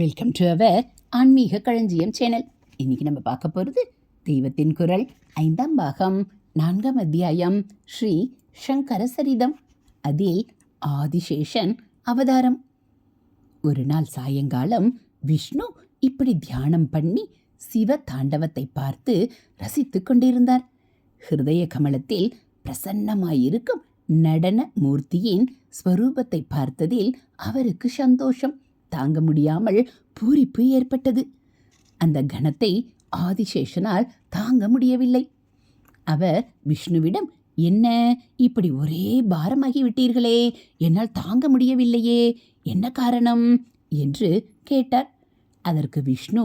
Welcome to our ஆன்மீக களஞ்சியம் channel இன்னைக்கு நம்ம பார்க்க போகிறது தெய்வத்தின் குரல். ஐந்தாம் பாகம் நான்காம் அத்தியாயம் ஸ்ரீ சங்கர சரிதம் அதில் ஆதிசேஷன் அவதாரம். ஒரு நாள் சாயங்காலம் விஷ்ணு இப்படி தியானம் பண்ணி சிவ தாண்டவத்தை பார்த்து ரசித்துக் கொண்டிருந்தார். ஹிருதய கமலத்தில் பிரசன்னமாயிருக்கும் நடன மூர்த்தியின் ஸ்வரூபத்தை பார்த்ததில் அவருக்கு சந்தோஷம். தாங்க முடியாமல் பூரிப்பு ஏற்பட்டது. அந்த கணத்தை ஆதிசேஷனால் தாங்க முடியவில்லை. அவர் விஷ்ணுவிடம் என்ன இப்படி ஒரே பாரமாகி விட்டீர்களே என்னால் தாங்க முடியவில்லையே என்ன காரணம்? என்று கேட்டார். அதற்கு விஷ்ணு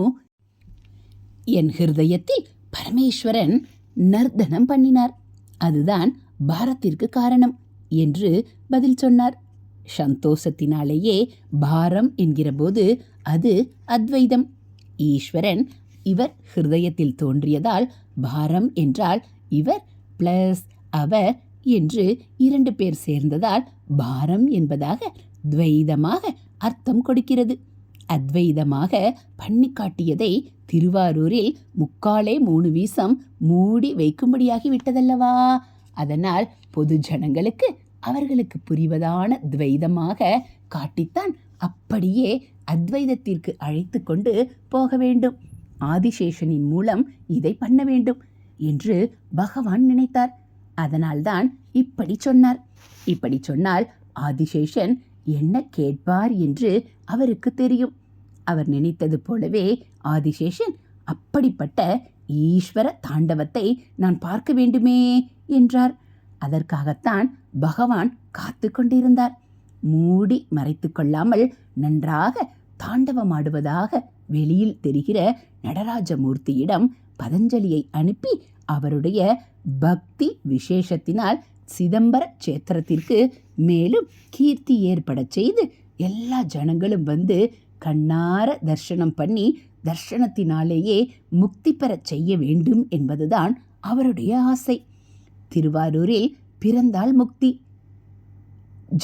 என் ஹிருதயத்தில் பரமேஸ்வரன் நர்த்தனம் பண்ணினார். அதுதான் பாரத்திற்கு காரணம் என்று பதில் சொன்னார். சந்தோஷத்தினாலேயே பாரம் என்கிறபோது அது அத்வைதம். ஈஸ்வரன் இவர் ஹிருதயத்தில் தோன்றியதால் பாரம் என்றால் இவர் பிளஸ் அவர் என்று இரண்டு பேர் சேர்ந்ததால் பாரம் என்பதாக துவைதமாக அர்த்தம் கொடுக்கிறது. அத்வைதமாக பண்ணி காட்டியதை திருவாரூரில் முக்காலே மூணு வீசம் மூடி வைக்கும்படியாகி விட்டதல்லவா அதனால் பொது ஜனங்களுக்கு அவர்களுக்கு புரிவதான துவைதமாக காட்டித்தான் அப்படியே அத்வைதத்திற்கு அழைத்து கொண்டு போக வேண்டும். ஆதிசேஷனின் மூலம் இதை பண்ண வேண்டும் என்று பகவான் நினைத்தார். அதனால்தான் இப்படி சொன்னார். இப்படி சொன்னால் ஆதிசேஷன் என்ன கேட்பார் என்று அவருக்கு தெரியும். அவர் நினைத்தது போலவே ஆதிசேஷன் அப்படிப்பட்ட ஈஸ்வர தாண்டவத்தை நான் பார்க்க வேண்டுமே என்றார். அதற்காகத்தான் பகவான் காத்து கொண்டிருந்தார். மூடி மறைத்து கொள்ளாமல் நன்றாக தாண்டவமாடுவதாக வெளியில் தெரிகிற நடராஜமூர்த்தியிடம் பதஞ்சலியை அனுப்பி அவருடைய பக்தி விசேஷத்தினால் சிதம்பர சேத்திரத்திற்கு மேலும் கீர்த்தி ஏற்படச் செய்து எல்லா ஜனங்களும் வந்து கண்ணார தர்ஷனம் பண்ணி தர்ஷனத்தினாலேயே முக்தி பெறச் செய்ய வேண்டும் என்பதுதான் அவருடைய ஆசை. திருவாரூரில் பிறந்தால் முக்தி.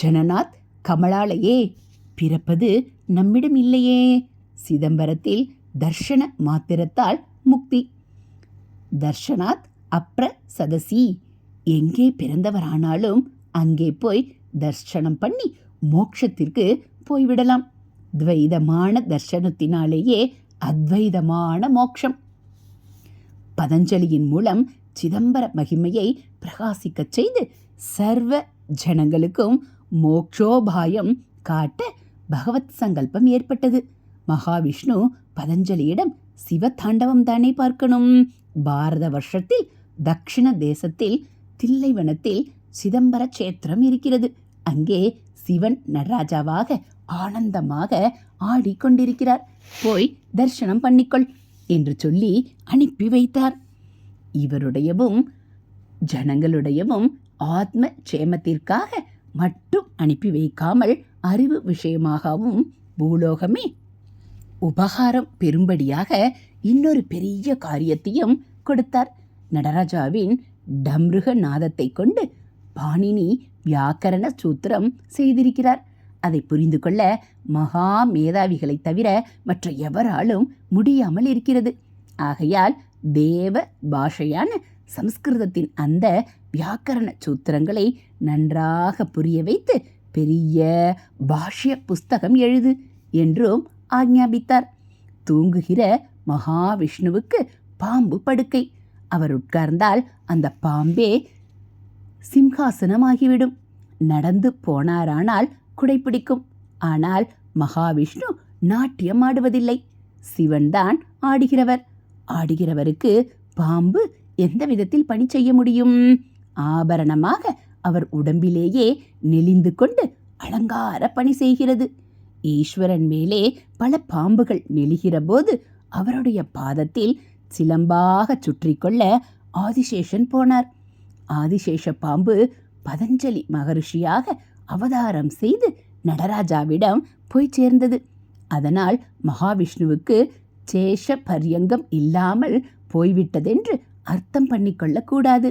ஜனநாத் கமலாலயே பிறப்பது நம்மிடம் இல்லையே. சிதம்பரத்தில் தர்ஷன மாத்திரத்தால் முக்தி. தர்ஷனாத் அப்ர சதசி எங்கே பிறந்தவரானாலும் அங்கே போய் தர்ஷனம் பண்ணி மோட்சத்திற்கு போய்விடலாம். துவைதமான தர்ஷனத்தினாலேயே அத்வைதமான மோட்சம். பதஞ்சலியின் மூலம் சிதம்பர மகிமையை பிரகாசிக்கச் செய்து சர்வ ஜனங்களுக்கும் மோக்ஷோபாயம் காட்ட பகவத் சங்கல்பம் ஏற்பட்டது. மகாவிஷ்ணு பதஞ்சலியிடம் சிவதாண்டவம் தானே பார்க்கணும். பாரத வருஷத்தில் தக்ஷிண தேசத்தில் தில்லைவனத்தில் சிதம்பர சேத்திரம் இருக்கிறது. அங்கே சிவன் நடராஜாவாக ஆனந்தமாக ஆடிக்கொண்டிருக்கிறார். போய் தரிசனம் பண்ணிக்கொள் என்று சொல்லி அனுப்பி வைத்தார். இவருடையவும் ஜனங்களுடையவும் ஆத்ம க்ஷேமத்திற்காக மட்டும் அனுப்பி வைக்காமல் அறிவு விஷயமாகவும் பூலோகமே உபகாரம் பெறும்படியாக இன்னொரு பெரிய காரியத்தையும் கொடுத்தார். நடராஜாவின் டம்ருக நாதத்தை கொண்டு பாணினி வியாக்கரண சூத்திரம் செய்திருக்கிறார். அதை புரிந்து கொள்ள மகா மேதாவிகளைத் தவிர மற்ற எவராலும் முடியாமல் இருக்கிறது. ஆகையால் தேவ பாஷையான சம்ஸ்கிருதத்தின் அந்த வியாக்கரண சூத்திரங்களை நன்றாக புரிய வைத்து பெரிய பாஷ்ய புஸ்தகம் எழுது என்றும் ஆக்ஞாபித்தார் தூங்குகிற மகாவிஷ்ணுவுக்கு பாம்பு படுக்கை. அவர் உட்கார்ந்தால் அந்த பாம்பே சிம்ஹாசனமாகிவிடும். நடந்து போனாரானால் குடைப்பிடிக்கும். ஆனால் மகாவிஷ்ணு நாட்டியம் ஆடுவதில்லை. சிவன்தான் ஆடுகிறவர். ஆடுகிறவருக்கு பாம்பு எந்த விதத்தில் பணி செய்ய முடியும்? ஆபரணமாக அவர் உடம்பிலேயே நெளிந்து கொண்டு அலங்கார பணி செய்கிறது. ஈஸ்வரன் மேலே பல பாம்புகள் நெளிகிற போது அவருடைய பாதத்தில் சிலம்பாக சுற்றி கொள்ள ஆதிசேஷன் போனார். ஆதிசேஷ பாம்பு பதஞ்சலி மகரிஷியாக அவதாரம் செய்து நடராஜாவிடம் போய் சேர்ந்தது. அதனால் மகாவிஷ்ணுவுக்கு சேஷ பரியங்கம் இல்லாமல் போய்விட்டதென்று அர்த்தம் பண்ணிக்கொள்ளக்கூடாது.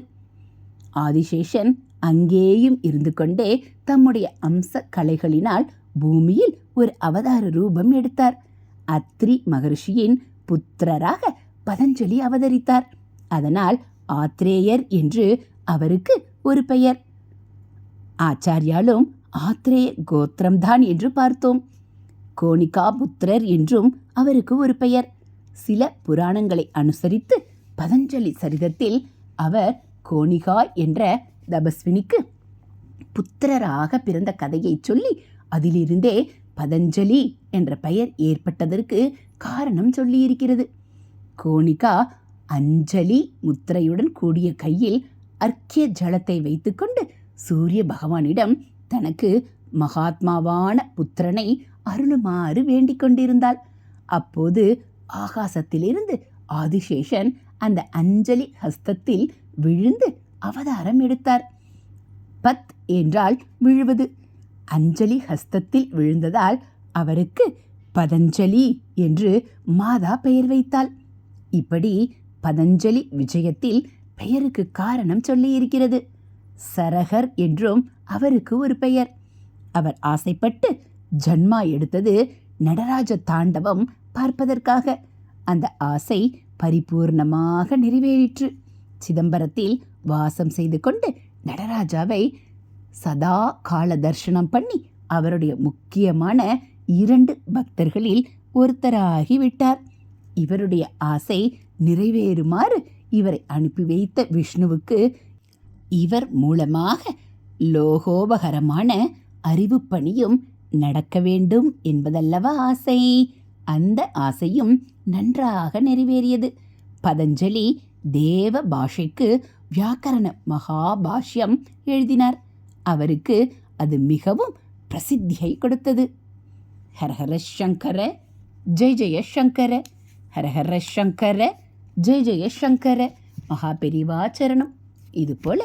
ஆதிசேஷன் அங்கேயும் இருந்து கொண்டே தம்முடைய அம்ச கலைகளினால் பூமியில் ஒரு அவதார ரூபம் எடுத்தார். அத்ரி மகரிஷியின் புத்திரராக பதஞ்சலி அவதரித்தார். அதனால் ஆத்ரேயர் என்று அவருக்கு ஒரு பெயர். ஆச்சாரியாலும் ஆத்ரேய கோத்திரம்தான் என்று பார்த்தோம். கோணிகா புத்திரர் என்றும் அவருக்கு ஒரு பெயர். சில புராணங்களை அனுசரித்து பதஞ்சலி சரிதத்தில் அவர் கோணிகா என்ற தபஸ்வினிக்கு புத்திரராக பிறந்த கதையை சொல்லி அதிலிருந்தே பதஞ்சலி என்ற பெயர் ஏற்பட்டதற்கு காரணம் சொல்லியிருக்கிறது. கோணிகா அஞ்சலி முத்திரையுடன் கூடிய கையில் அர்க்கிய ஜலத்தை வைத்துக்கொண்டு சூரிய பகவானிடம் தனக்கு மகாத்மாவான புத்திரனை அருளுமாறு வேண்டிக் கொண்டிருந்தாள். அப்போது ஆகாசத்திலிருந்து ஆதிசேஷன் அந்த அஞ்சலி ஹஸ்தத்தில் விழுந்து அவதாரம் எடுத்தார். பத் என்றால் விழுவது. அஞ்சலி ஹஸ்தத்தில் விழுந்ததால் அவருக்கு பதஞ்சலி என்று மாதா பெயர் வைத்தாள். இப்படி பதஞ்சலி விஜயத்தில் பெயருக்கு காரணம் சொல்லியிருக்கிறது. சரகர் என்றும் அவருக்கு ஒரு பெயர். அவர் ஆசைப்பட்டு ஜன்மா எடுத்தது நடராஜ தாண்டவம் பார்ப்பதற்காக. அந்த ஆசை பரிபூர்ணமாக நிறைவேறிற்று. சிதம்பரத்தில் வாசம் செய்து கொண்டு நடராஜாவை சதா கால தர்ஷனம் பண்ணி அவருடைய முக்கியமான இரண்டு பக்தர்களில் ஒருத்தராகி விட்டார். இவருடைய ஆசை நிறைவேறுமாறு இவரை அனுப்பி வைத்த விஷ்ணுவுக்கு இவர் மூலமாக லோகோபகரமான அறிவு பணியும் நடக்க வேண்டும் என்பதல்லவா ஆசை. அந்த ஆசையும் நன்றாக நிறைவேறியது. பதஞ்சலி தேவ பாஷைக்கு வியாக்கரண மகாபாஷ்யம் எழுதினார். அவருக்கு அது மிகவும் பிரசித்தியை கொடுத்தது. ஹரஹர சங்கர ஜெய் ஜெய சங்கர ஹரஹர சங்கர ஜெய் ஜெய சங்கர மகா பெரிவாச்சரணம் இது போல்